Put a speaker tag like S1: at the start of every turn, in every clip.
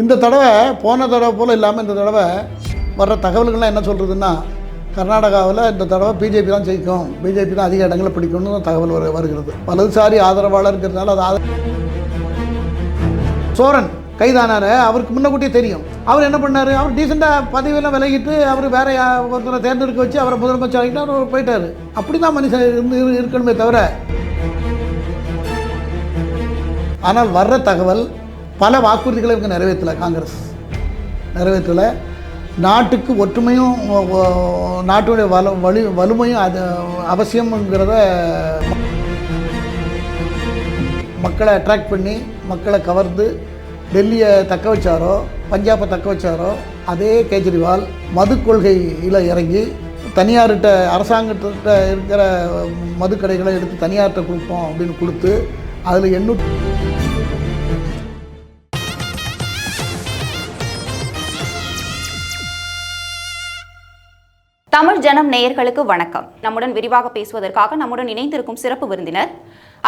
S1: இந்த தடவை போன தடவை போல் இல்லாமல் இந்த தடவை வர்ற தகவல்கள்லாம் என்ன சொல்கிறதுன்னா கர்நாடகாவில் இந்த தடவை பிஜேபி தான் ஜெயிக்கும். பிஜேபி தான் அதிக இடங்களை பிடிக்கும்னு தான் தகவல் வரு வருகிறது. வலதுசாரி ஆதரவாளருங்கிறதுனால அது ஆதரவு சோரன் கைதானாரு. அவருக்கு முன்னக்கூட்டியே தெரியும். அவர் என்ன பண்ணார்? அவர் டீசெண்டாக பதவியெல்லாம் விலகிட்டு அவர் வேற யா- ஒருத்தரை தேர்ந்தெடுக்க வச்சு அவரை முதலமைச்சர் ஆகிட்டு அவர் போயிட்டார். அப்படி தான் மனுஷன் இருந்து இரு- இருக்கணுமே தவிர ஆனால் வர்ற தகவல் பல வாக்குறுதிகளை இவங்க நிறைவேற்றலை காங்கிரஸ் நிறைவேற்றலை. நாட்டுக்கு ஒற்றுமையும் நாட்டுடைய வலு வலு வலிமையும் அது அவசியம்ங்கிறத மக்களை அட்ராக்ட் பண்ணி மக்களை கவர்ந்து டெல்லியை தக்க வச்சாரோ பஞ்சாபை தக்க வச்சாரோ அதே கேஜ்ரிவால் மது கொள்கையில் இறங்கி தனியார்கிட்ட அரசாங்கத்திட்ட இருக்கிற மதுக்கடைகளை எடுத்து தனியார்கிட்ட கொடுப்போம் அப்படின்னு கொடுத்து அதில் எண்ணூற்றி
S2: தமிழ் ஜனம் நேயர்களுக்கு வணக்கம். நம்முடன் விரிவாக பேசுவதற்காக நம்முடன் இணைந்திருக்கும் சிறப்பு விருந்தினர்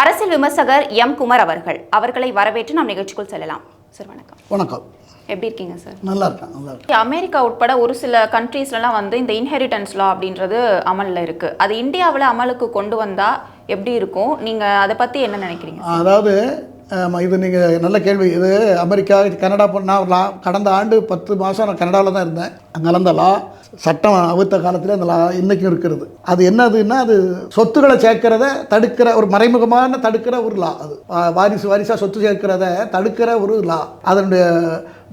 S2: அரசியல் விமர்சகர் எம். குமார் அவர்கள். அவர்களை வரவேற்று நாம் நிகழ்ச்சிக்குள் செல்லலாம். சார் வணக்கம்.
S1: வணக்கம்.
S2: எப்படி இருக்கீங்க சார்?
S1: நல்லா இருக்கேன் நல்லா இருக்கேன்.
S2: அமெரிக்கா உட்பட ஒரு சில கண்ட்ரீஸ்லலாம் வந்து இந்த இன்ஹெரிட்டன்ஸ் லா அப்படின்றது அமலில் இருக்கு. அது இந்தியாவில் அமலுக்கு கொண்டு வந்தா எப்படி இருக்கும்? நீங்க அதை பத்தி என்ன நினைக்கிறீங்க
S1: அதாவது இது நீங்கள் நல்ல கேள்வி. இது அமெரிக்கா கனடா நான் கடந்த ஆண்டு பத்து மாதம் நான் கனடாவில் தான் இருந்தேன். அங்கே நடந்த லா சட்டம் அவுத்த காலத்தில் அந்த லா இன்றைக்கும் இருக்கிறது. அது என்னதுன்னா அது சொத்துக்களை சேர்க்கிறத தடுக்கிற ஒரு மறைமுகமான தடுக்கிற ஒரு லா அது. வா- வாரிசு வாரிசாக சொத்து சேர்க்கிறத தடுக்கிற ஒரு லா. அதனுடைய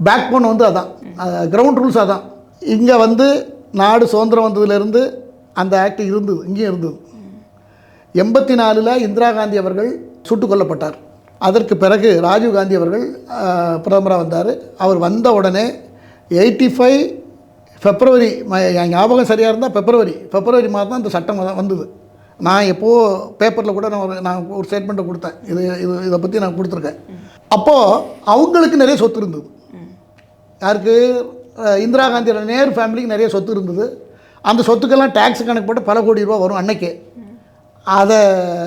S1: பேக் போன் வந்து அதான். கிரவுண்ட் ரூல்ஸ் அதான். இங்கே வந்து நாடு சுதந்திரம் வந்ததுலேருந்து அந்த ஆக்ட் இருந்தது இங்கேயும் இருந்தது. எண்பத்தி நாலில் இந்திரா காந்தி அவர்கள் சுட்டுக் கொல்லப்பட்டார். அதற்கு பிறகு ராஜீவ் காந்தி அவர்கள் பிரதமராக வந்தார். அவர் வந்த உடனே எயிட்டி ஃபைவ் பிப்ரவரி ம- என் ஞாபகம் சரியாக இருந்தால் பிப்ரவரி பிப்ரவரி மாதம் தான் இந்த சட்டம் வந்தது. நான் எப்போது பேப்பரில் கூட நான் ஒரு நான் ஒரு ஸ்டேட்மெண்ட்டை கொடுத்தேன். இது இது இதை பற்றி நான் கொடுத்துருக்கேன். அப்போது அவங்களுக்கு நிறைய சொத்து இருந்தது. யாருக்கு? இந்திரா காந்தியோட நேரு ஃபேமிலிக்கு நிறைய சொத்து இருந்தது. அந்த சொத்துக்கெல்லாம் டேக்ஸ் கணக்கு போட்டு பல கோடி ரூபா வரும் அன்னைக்கே. அதை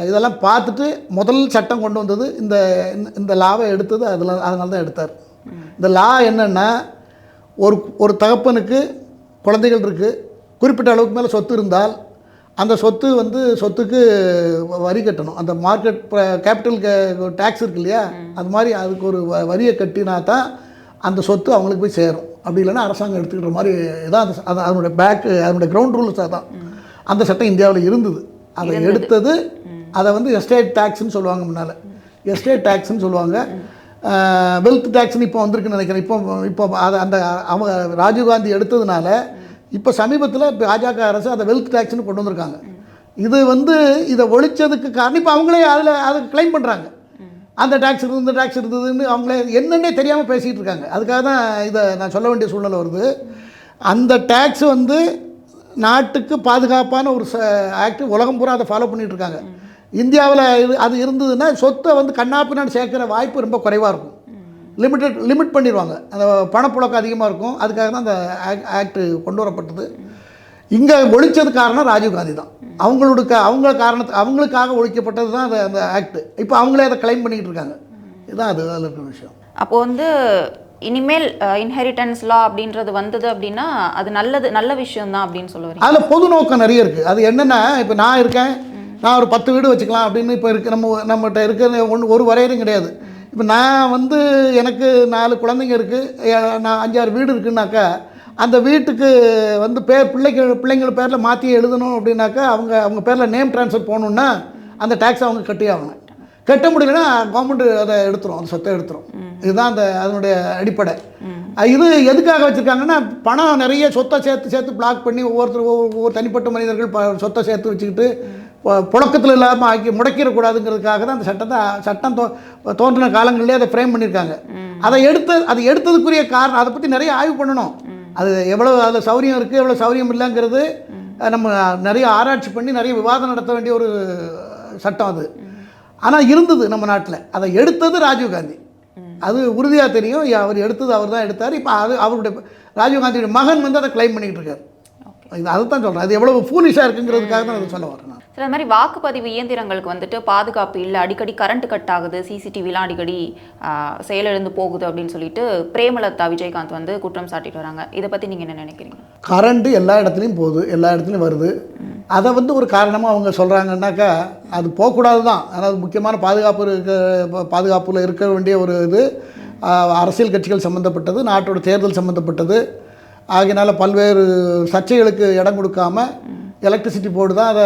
S1: இதெல்லாம் பார்த்துட்டு முதல் சட்டம் கொண்டு வந்தது இந்த இந்த- இந்த லாவை எடுத்தது அதில் அதனால தான் எடுத்தார். இந்த லா என்னென்னா ஒரு ஒரு தகப்பனுக்கு குழந்தைகள் இருக்குது குறிப்பிட்ட அளவுக்கு மேலே சொத்து இருந்தால் அந்த சொத்து வந்து சொத்துக்கு வ- வரி கட்டணும். அந்த மார்க்கெட் கேபிட்டல் டேக்ஸ் இருக்கு இல்லையா? அது மாதிரி அதுக்கு ஒரு வ- வரியை கட்டினா தான் அந்த சொத்து அவங்களுக்கு போய் சேரும். அப்படி இல்லைன்னா அரசாங்கம் எடுத்துக்கிற மாதிரி இதான் அந்த அது அதனுடைய பேக் அதனுடைய கிரவுண்ட் ரூல்ஸ் அதான் அந்த சட்டம் இந்தியாவில் இருந்தது. அதை எடுத்தது அதை வந்து எஸ்டேட் டேக்ஸ்னு சொல்லுவாங்க முன்னால். எஸ்டேட் டேக்ஸ்னு சொல்லுவாங்க. வெல்த் டேக்ஸ்னு இப்போ வந்திருக்குன்னு நினைக்கிறேன். இப்போ இப்போ அதை அந்த அவங்க ராஜீவ்காந்தி எடுத்ததுனால இப்போ சமீபத்தில் பாஜக அரசு அதை வெல்த் டேக்ஸ்னு கொண்டு வந்திருக்காங்க. இது வந்து இதை ஒழிச்சதுக்கு காரணம் இப்போ அவங்களே அதில் அதை க்ளைம் பண்ணுறாங்க அந்த டேக்ஸ் இருந்தது இந்த டேக்ஸ் இருந்ததுன்னு அவங்களே என்னென்னே தெரியாமல் பேசிகிட்டு இருக்காங்க. அதுக்காக தான் இதை நான் சொல்ல வேண்டிய சூழ்நிலை வருது. அந்த டேக்ஸ் வந்து நாட்டுக்கு பாதுகாப்பான ஒரு ஆக்ட் உலகம் பூரா அதை ஃபாலோ பண்ணிகிட்டு இருக்காங்க. இந்தியாவில் அது இருந்ததுன்னா சொத்தை வந்து கண்ணாப்பினான்னு சேர்க்குற வாய்ப்பு ரொம்ப குறைவாக இருக்கும். லிமிட்டட் லிமிட் பண்ணிடுவாங்க. அந்த பணப்புழக்கம் அதிகமாக இருக்கும். அதுக்காக தான் அந்த ஆக்ட் கொண்டு வரப்பட்டது. இங்கே ஒழிச்சது காரணம் ராஜீவ்காந்தி தான். அவங்களோட அவங்க காரணத்து அவங்களுக்காக ஒழிக்கப்பட்டது தான் அந்த அந்த ஆக்ட். இப்போ அவங்களே அதை கிளைம் பண்ணிக்கிட்டு இருக்காங்க. இதுதான் அது அதில் இருக்கிற விஷயம்.
S2: அப்போ வந்து இனிமேல் இன்ஹெரிட்டன்ஸ் லா அப்படின்றது வந்தது அப்படின்னா அது நல்லது நல்ல விஷயம் தான் அப்படின்னு சொல்ல வரீங்க.
S1: அதில் பொது நோக்கம் நிறைய இருக்குது அது என்னென்னா இப்போ நான் இருக்கேன் நான் ஒரு பத்து வீடு வச்சுக்கலாம் அப்படின்னு இப்போ இருக்கு நம்ம நம்மகிட்ட இருக்கிற ஒன்று ஒரு வரையறையும் கிடையாது. இப்போ நான் வந்து எனக்கு நாலு குழந்தைங்க இருக்குது நான் அஞ்சாறு வீடு இருக்குன்னாக்கா அந்த வீட்டுக்கு வந்து பேர் பிள்ளைக்கு பிள்ளைங்கள பேரில் மாற்றி எழுதணும் அப்படின்னாக்கா அவங்க அவங்க பேரில் நேம் ட்ரான்ஸ்ஃபர் போகணுன்னா அந்த டேக்ஸ் அவங்க கட்டி ஆகணும். கட்ட முடியலன்னா கவர்மெண்ட் அதை எடுத்துரும் அந்த சொத்தை எடுத்துரும். இதுதான் அந்த அதனுடைய அடிப்படை. இது எதுக்காக வச்சுருக்காங்கன்னா பணம் நிறைய சொத்தை சேர்த்து சேர்த்து பிளாக் பண்ணி ஒவ்வொருத்தர் ஒவ்வொரு தனிப்பட்ட மனிதர்கள் ப- சொத்தை சேர்த்து வச்சுக்கிட்டு புழக்கத்தில் இல்லாமல் ஆக்கி முடக்கிடக்கூடாதுங்கிறதுக்காக தான் அந்த சட்டத்தை சட்டம் தோ தோன்றின காலங்களிலே அதை ஃப்ரேம் பண்ணியிருக்காங்க. அதை எடுத்து அதை எடுத்ததுக்குரிய காரணம் அதை பற்றி நிறைய ஆய்வு பண்ணணும். அது எவ்வளோ அதில் சௌரியம் இருக்குது எவ்வளோ சௌரியம் இல்லைங்கிறது நம்ம நிறைய ஆராய்ச்சி பண்ணி நிறைய விவாதம் நடத்த வேண்டிய ஒரு சட்டம் அது. ஆனால் இருந்தது நம்ம நாட்டில். அதை எடுத்தது ராஜீவ்காந்தி அது உறுதியாக தெரியும். அவர் எடுத்தது அவர் தான் எடுத்தார். இப்போ அது அவருடைய ராஜீவ்காந்தியுடைய மகன் வந்து அதை கிளைம் பண்ணிக்கிட்டு இருக்காரு. இது அதுதான் சொல்கிறேன் அது எவ்வளவு ஃபூலிஷாக இருக்குங்கிறதுக்காக தான் அது சொல்ல வரேன் நான்.
S2: சில மாதிரி வாக்குப்பதிவு இயந்திரங்களுக்கு வந்துட்டு பாதுகாப்பு இல்லை அடிக்கடி கரண்ட் கட் ஆகுது சிசிடிவிலாம் அடிக்கடி செயலிழந்து போகுது அப்படின்னு சொல்லிட்டு பிரேமலதா விஜயகாந்த் வந்து குற்றம் சாட்டிட்டு வராங்க. இதை பற்றி நீங்கள் என்ன நினைக்கிறீங்க?
S1: கரண்ட்டு எல்லா இடத்துலையும் போகுது எல்லா இடத்துலையும் வருது. அதை வந்து ஒரு காரணமாக அவங்க சொல்கிறாங்கன்னாக்கா அது போகக்கூடாது தான் அதாவது முக்கியமான பாதுகாப்பு இருக்க பாதுகாப்புல இருக்க வேண்டிய ஒரு இது அரசியல் கட்சிகள் சம்மந்தப்பட்டது நாட்டோட தேர்தல் சம்மந்தப்பட்டது ஆகையினால பல்வேறு சர்ச்சைகளுக்கு இடம் கொடுக்காம எலக்ட்ரிசிட்டி போர்டு தான் அதை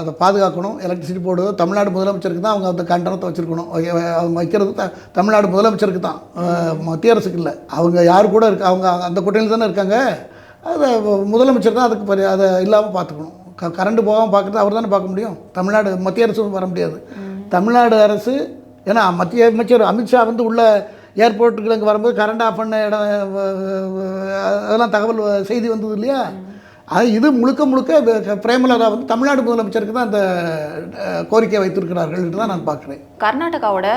S1: அதை பாதுகாக்கணும். எலக்ட்ரிசிட்டி போர்டு தமிழ்நாடு முதலமைச்சருக்கு தான் அவங்க அந்த கண்டனத்தை வச்சுருக்கணும். அவங்க வைக்கிறது த தமிழ்நாடு முதலமைச்சருக்கு தான். மத்திய அரசுக்கு இல்லை. அவங்க யார் கூட இருக்க அவங்க அந்த கூட்டணியில் தானே இருக்காங்க. அதை முதலமைச்சர் தான் அதுக்கு பரி அதை இல்லாமல் பார்த்துக்கணும் க கரண்ட் போகாமல் பார்க்குறது அவர் தானே பார்க்க முடியும். தமிழ்நாடு மத்திய அரசு வர முடியாது. தமிழ்நாடு அரசு ஏன்னா மத்திய அமைச்சர் அமித்ஷா வந்து உள்ள ஏர்போர்ட்டுக்கு அங்கே வரும்போது கரண்ட் ஆஃப் பண்ண இடம் அதெல்லாம் தகவல் செய்தி வந்தது இல்லையா? அது இது முழுக்க முழுக்க பிரேமலதா வந்து தமிழ்நாடு முதலமைச்சருக்கு தான் அந்த கோரிக்கை வைத்திருக்கிறார்கள் என்று தான் நான் பார்க்குறேன்.
S2: கர்நாடகாவோட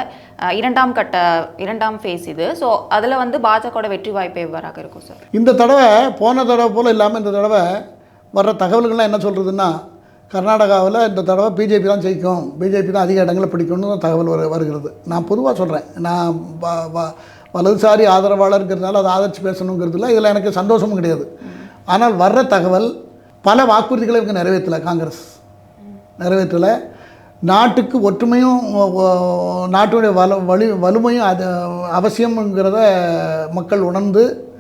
S2: இரண்டாம் கட்ட இரண்டாம் ஃபேஸ் இது. ஸோ அதில் வந்து பாஜகவோட வெற்றி வாய்ப்பு எவ்வாறாக இருக்கும் சார்
S1: இந்த தடவை போன தடவை போல் இல்லாமல் இந்த தடவை வர்ற தகவல்கள்லாம் என்ன சொல்கிறதுன்னா கர்நாடகாவில் இந்த தடவை பிஜேபி தான் ஜெயிக்கும். பிஜேபி தான் அதிக இடங்களில் பிடிக்கும்னு தான் தகவல் வரு வருகிறது. நான் பொதுவாக சொல்கிறேன் நான் வ- வ- வலதுசாரி ஆதரவாளருங்கிறதுனால அதை ஆதரிச்சு பேசணுங்கிறதுல இதில் எனக்கு சந்தோஷமும் கிடையாது. ஆனால் வர்ற தகவல் பல வாக்குறுதிகளை இவங்க நிறைவேற்றலை காங்கிரஸ். நிறைவேற்றலை. நாட்டுக்கு ஒற்றுமையும் நாட்டுடைய வலு வலி வலிமையும் அது அவசியம்ங்கிறத மக்கள் உணர்ந்து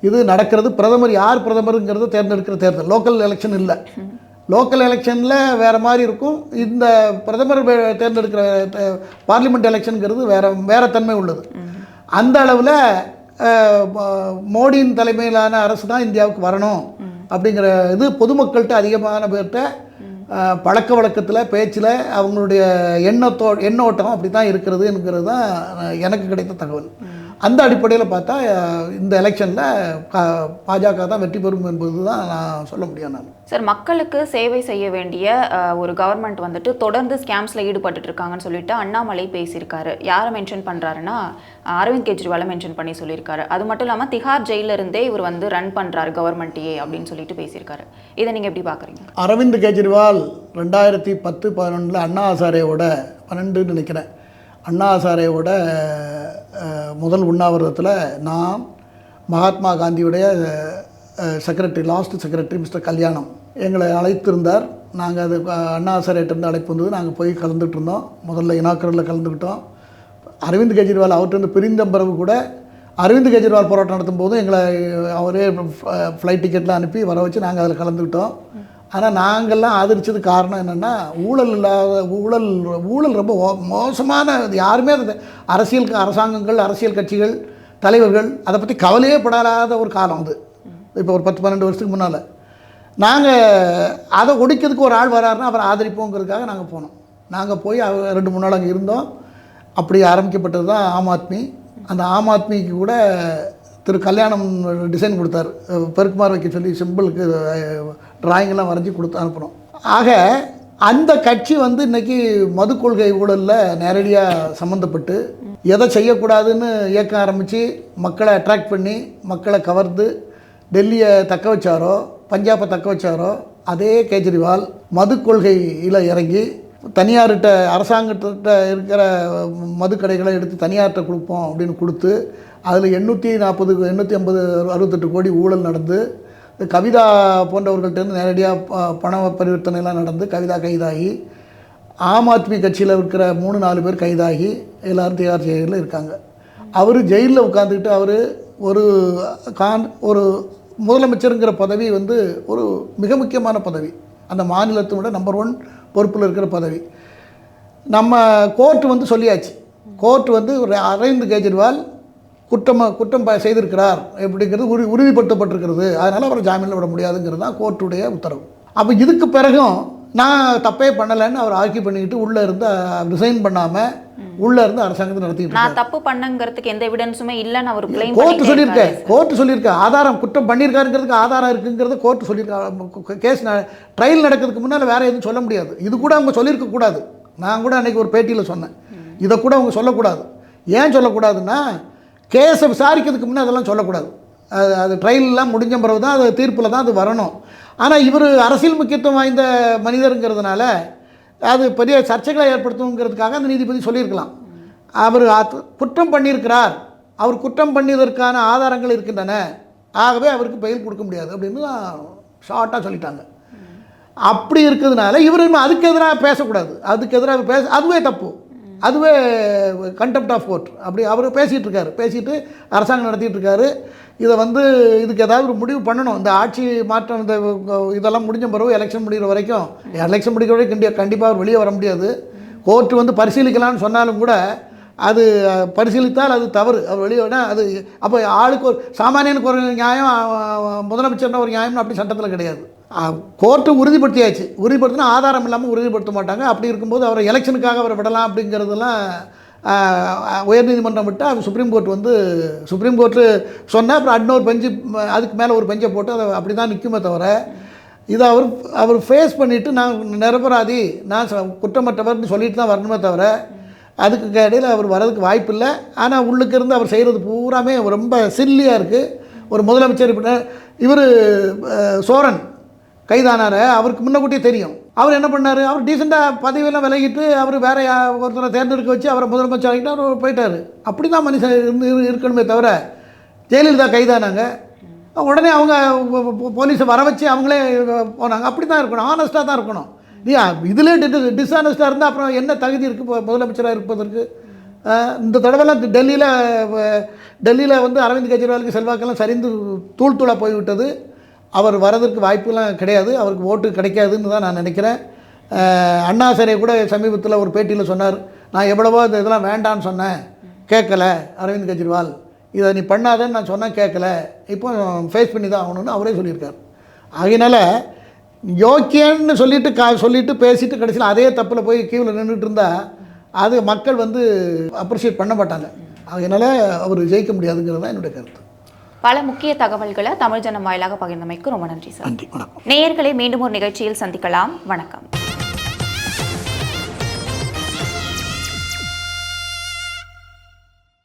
S1: இது நடக்கிறது. பிரதமர் யார் பிரதமருங்கிறத தேர்ந்தெடுக்கிற தேர்தல். லோக்கல் எலெக்ஷன் இல்லை. லோக்கல் எலெக்ஷனில் வேறு மாதிரி இருக்கும். இந்த பிரதமர் தேர்ந்தெடுக்கிற பார்லிமெண்ட் எலெக்ஷனுங்கிறது வேறு வேறு தன்மை உள்ளது. அந்த அளவில் மோடியின் தலைமையிலான அரசு தான் இந்தியாவுக்கு வரணும் அப்படிங்கிற இது பொதுமக்கள்கிட்ட அதிகமான பேர்கிட்ட பழக்க வழக்கத்தில் பேச்சில் அவங்களுடைய எண்ணத்தோ எண்ணோட்டம் அப்படி தான் இருக்கிறதுங்கிறது தான் எனக்கு கிடைத்த தகவல். அந்த அடிப்படையில் பார்த்தா இந்த எலெக்ஷனில் பாஜக தான் வெற்றி பெறும் என்பது தான் நான் சொல்ல முடியும் நான்.
S2: சார் மக்களுக்கு சேவை செய்ய வேண்டிய ஒரு கவர்மெண்ட் வந்துட்டு தொடர்ந்து ஸ்கேம்ஸில் ஈடுபட்டுட்டு இருக்காங்கன்னு சொல்லிட்டு அண்ணாமலை பேசியிருக்காரு. யாரை மென்ஷன் பண்ணுறாருன்னா அரவிந்த் கெஜ்ரிவாலை மென்ஷன் பண்ணி சொல்லியிருக்காரு. அது மட்டும் இல்லாமல் திஹார் ஜெயில இருந்தே இவர் வந்து ரன் பண்ணுறாரு கவர்மெண்ட்டையே அப்படின்னு சொல்லிட்டு பேசியிருக்காரு. இதை நீங்கள் எப்படி பார்க்குறீங்க?
S1: அரவிந்த் கெஜ்ரிவால் ரெண்டாயிரத்தி பத்து பதினொன்றில் அண்ணா ஹசாரேவோட பன்னெண்டுன்னு நினைக்கிறேன். அண்ணா அஹ், முதல் உண்ணாவிரதத்தில் நான் மகாத்மா காந்தியுடைய செக்ரட்டரி லாஸ்ட் செக்ரட்டரி மிஸ்டர் கல்யாணம். எங்களை அழைத்திருந்தார். நாங்கள் அது அஹ், அண்ணா ஹசாரேட்டிருந்து அழைப்பு வந்தது. நாங்கள் போய் கலந்துகிட்டு இருந்தோம். முதல்ல இனாக்கரில் கலந்துக்கிட்டோம். அரவிந்த் கெஜ்ரிவால் அவர்கிட்ட பிரிந்த பிறகு கூட அரவிந்த் கெஜ்ரிவால் போராட்டம் நடத்தும் போது எங்களை அவரே ஃப்ளைட் டிக்கெட்லாம் அனுப்பி வர வச்சு நாங்கள் அதில் கலந்துக்கிட்டோம். ஆனால் நாங்கள்லாம் ஆதரித்தது காரணம் என்னென்னா ஊழல் இல்லாத ஊழல் ஊழல் ரொம்ப மோ- மோசமான இது யாருமே அது அரசியல் அரசாங்கங்கள் அரசியல் கட்சிகள் தலைவர்கள் அதை பற்றி கவலையே படாத ஒரு காலம் அது. இப்போ ஒரு பத்து பன்னெண்டு வருஷத்துக்கு முன்னால். நாங்கள் அதை ஒடிக்கிறதுக்கு ஒரு ஆள் வராருன்னா அவரை ஆதரிப்போங்கிறதுக்காக நாங்கள் போனோம். நாங்கள் போய் ரெண்டு மூணு நாள் அங்கே இருந்தோம். அப்படி ஆரம்பிக்கப்பட்டது தான் ஆம் ஆத்மி. அந்த ஆம் ஆத்மிக்கு கூட திரு கல்யாணம் டிசைன் கொடுத்தாரு. பெருக்குமார் வைக்க சொல்லி சிம்பிளுக்கு டிராயிங்கெல்லாம் வரைஞ்சி கொடுத்து அனுப்புகிறோம் ஆக அந்த கட்சி வந்து இன்னைக்கு மது கொள்கை ஊழலில் நேரடியாக சம்மந்தப்பட்டு எதை செய்யக்கூடாதுன்னு இயக்க ஆரம்பித்து மக்களை அட்ராக்ட் பண்ணி மக்களை கவர்ந்து டெல்லியை தக்க வச்சாரோ பஞ்சாபை தக்க வச்சாரோ அதே கேஜ்ரிவால் மது கொள்கையில் இறங்கி தனியார்கிட்ட அரசாங்கத்திட்ட இருக்கிற மது கடைகளை எடுத்து தனியார்கிட்ட கொடுப்போம் அப்படின்னு கொடுத்து அதில் எண்ணூற்றி நாற்பது எண்ணூற்றி ஐம்பது அறுபத்தெட்டு கோடி ஊழல் நடந்து கவிதா போன்றவர்கள்ட்டேருந்து நேரடியாக ப- பண பரிவர்த்தனைலாம் நடந்து கவிதா கைதாகி ஆம் ஆத்மி கட்சியில் இருக்கிற மூணு நாலு பேர் கைதாகி எல்லோரும் திகார் ஜெயிலில் இருக்காங்க. அவர் ஜெயிலில் உட்காந்துக்கிட்டு அவர் ஒரு கான் ஒரு முதலமைச்சருங்கிற பதவி வந்து ஒரு மிக முக்கியமான பதவி. அந்த மாநிலத்தை விட நம்பர் ஒன் பொறுப்பில் இருக்கிற பதவி. நம்ம கோர்ட் வந்து சொல்லியாச்சு. கோர்ட் வந்து ஒரு அரவிந்த் கெஜ்ரிவால் குற்றம் குற்றம் செய்திருக்கிறார் அப்படிங்கிறது உறு உறுதிப்படுத்தப்பட்டிருக்கிறது. அதனால் அவரை ஜாமீனில் விட முடியாதுங்கிறது தான் கோர்ட்டுடைய உத்தரவு. அப்போ இதுக்கு பிறகும் நான் தப்பே பண்ணலைன்னு அவர் ஆக்கி பண்ணிக்கிட்டு உள்ளே இருந்து ரிசைன் பண்ணாமல் உள்ளே இருந்து அரசாங்கத்தை நடத்திக்கிட்டு
S2: நான் தப்பு பண்ணங்கிறதுக்கு எந்த எவிடன்ஸுமே இல்லைன்னு அவர் கிளைம்
S1: கோர்ட்டு சொல்லியிருக்க கோர்ட்டு சொல்லியிருக்க ஆதாரம் குற்றம் பண்ணியிருக்காருங்கிறதுக்கு ஆதாரம் இருக்குங்கிறத கோர்ட்டு சொல்லியிருக்கா கேஸ் ட்ரையல் நடக்கிறதுக்கு முன்னால் வேறு எதுவும் சொல்ல முடியாது. இது கூட அவங்க சொல்லியிருக்க கூடாது. நான் கூட அன்றைக்கி ஒரு பேட்டியில் சொன்னேன். இதை கூட அவங்க சொல்லக்கூடாது. ஏன் சொல்லக்கூடாதுன்னா கேஸை விசாரிக்கிறதுக்கு முன்னே அதெல்லாம் சொல்லக்கூடாது. அது அது ட்ரையல்லாம் முடிஞ்ச பிறகு தான் அது தீர்ப்பில் தான் அது வரணும். ஆனால் இவர் அரசியல் முக்கியத்துவம் வாய்ந்த மனிதருங்கிறதுனால அது பெரிய சர்ச்சைகளை ஏற்படுத்துங்கிறதுக்காக அந்த நீதிபதி சொல்லியிருக்கலாம். அவர் குற்றம் பண்ணியிருக்கிறார். அவர் குற்றம் பண்ணியதற்கான ஆதாரங்கள் இருக்கின்றன. ஆகவே அவருக்கு பெயில் கொடுக்க முடியாது அப்படின்னு ஷார்ட்டாக சொல்லிட்டாங்க. அப்படி இருக்கிறதுனால இவர் அதுக்கு எதிராக பேசக்கூடாது. அதுக்கு எதிராக பேச அதுவே தப்பு. அதுவே கண்டெப்ட் ஆஃப் கோர்ட் அப்படி அவர் பேசிகிட்டு இருக்காரு பேசிட்டு அரசாங்கம் நடத்திட்டு இருக்காரு இதை வந்து இதுக்கு ஏதாவது ஒரு முடிவு பண்ணணும். இந்த ஆட்சி மாற்றம் இந்த இதெல்லாம் முடிஞ்ச பிறகு எலெக்ஷன் முடிகிற வரைக்கும் எலெக்ஷன் முடிக்கிற வரைக்கும் கண்டி கண்டிப்பாக அவர் வெளியே வர முடியாது. கோர்ட்டு வந்து பரிசீலிக்கலாம்னு சொன்னாலும் கூட அது பரிசீலித்தால் அது தவறு. அவர் வெளியே விட அது அப்போ ஆளுக்கு ஒரு சாமானியனுக்கு ஒரு நியாயம் முதலமைச்சர்னா ஒரு நியாயம்னு அப்படி சட்டத்தில் கிடையாது. கோர்ட்டு உறுதிப்படுத்தியாச்சு. உறுதிப்படுத்தினா ஆதாரம் இல்லாமல் உறுதிப்படுத்த மாட்டாங்க. அப்படி இருக்கும்போது அவரை எலெக்ஷனுக்காக அவரை விடலாம் அப்படிங்கிறதெல்லாம் உயர்நீதிமன்றம் விட்டு அது சுப்ரீம் கோர்ட் வந்து சுப்ரீம் கோர்ட்டு சொன்னால் அப்புறம் இன்னொரு பெஞ்சு அதுக்கு மேலே ஒரு பெஞ்சை போட்டு அதை அப்படி தான் நிற்குமே தவிர இதை அவர் அவர் ஃபேஸ் பண்ணிவிட்டு நான் நிரபராதி நான் குற்றமற்றவர்னு சொல்லிட்டு தான் வரணுமே தவிர அதுக்கு இடையில் அவர் வரதுக்கு வாய்ப்பு இல்லை. ஆனால் உள்ளுக்கு இருந்து அவர் செய்கிறது பூராமே ரொம்ப சில்லியாக இருக்குது ஒரு முதலமைச்சர் இவர் சோரன். கைதானார். அவருக்கு முன்னக்கூட்டியே தெரியும். அவர் என்ன பண்ணார்? அவர் டீசெண்டாக பதவியெல்லாம் விலகிட்டு அவர் வேற யா- ஒருத்தரை தேர்ந்தெடுக்க வச்சு அவரை முதலமைச்சர் ஆகிட்டு அவர் போயிட்டார். அப்படி தான் மனுஷன் இரு- இருக்கணுமே தவிர ஜெயலலிதா கைதானாங்க. உடனே அவங்க போலீஸை வர வச்சு அவங்களே போனாங்க. அப்படி தான் இருக்கணும். ஆனஸ்ட்டாக தான் இருக்கணும். இல்லையா இதிலே டிஸ்ஆனஸ்ட்டாக இருந்தால் அப்புறம் என்ன தகுதி இருக்குது முதலமைச்சராக இருப்பதற்கு? இந்த தடவைலாம் டெல்லியில் டெல்லியில் வந்து அரவிந்த் கெஜ்ரிவாலுக்கு செல்வாக்கெல்லாம் சரிந்து தூள் தூளாக போய்விட்டது. அவர் வரதற்கு வாய்ப்புலாம் கிடையாது அவருக்கு ஓட்டு கிடைக்காதுன்னு தான் நான் நினைக்கிறேன். அண்ணாசரே அண்ணா கூட சமீபத்தில் ஒரு பேட்டியில் சொன்னார் நான் எவ்வளவோ இந்த இதெல்லாம் வேண்டான்னு சொன்னேன் கேட்கல அரவிந்த் கெஜ்ரிவால். இதை நீ பண்ணாதேன்னு நான் சொன்னேன் கேட்கல. இப்போ ஃபேஸ் பண்ணி தான் ஆகணும்னு அவரே சொல்லியிருக்கார். ஆகையினால யோக்கியன்னு சொல்லிட்டு கா சொல்லிவிட்டு பேசிட்டு கடைசியில் அதே தப்பில் போய் கீவில் நின்றுட்டு இருந்தால் அது மக்கள் வந்து அப்ரிஷியேட் பண்ண மாட்டாங்க. அதனால் அவர் ஜெயிக்க முடியாதுங்கிறது தான் என்னுடைய கருத்து.
S2: பல முக்கிய தகவல்களை தமிழ் ஜனம் வாயிலாக பகிர்ந்தமைக்கு ரொம்ப நன்றி சார்.
S1: நன்றி
S2: நேயர்களை மீண்டும் ஒரு நிகழ்ச்சியில் சந்திக்கலாம். வணக்கம்.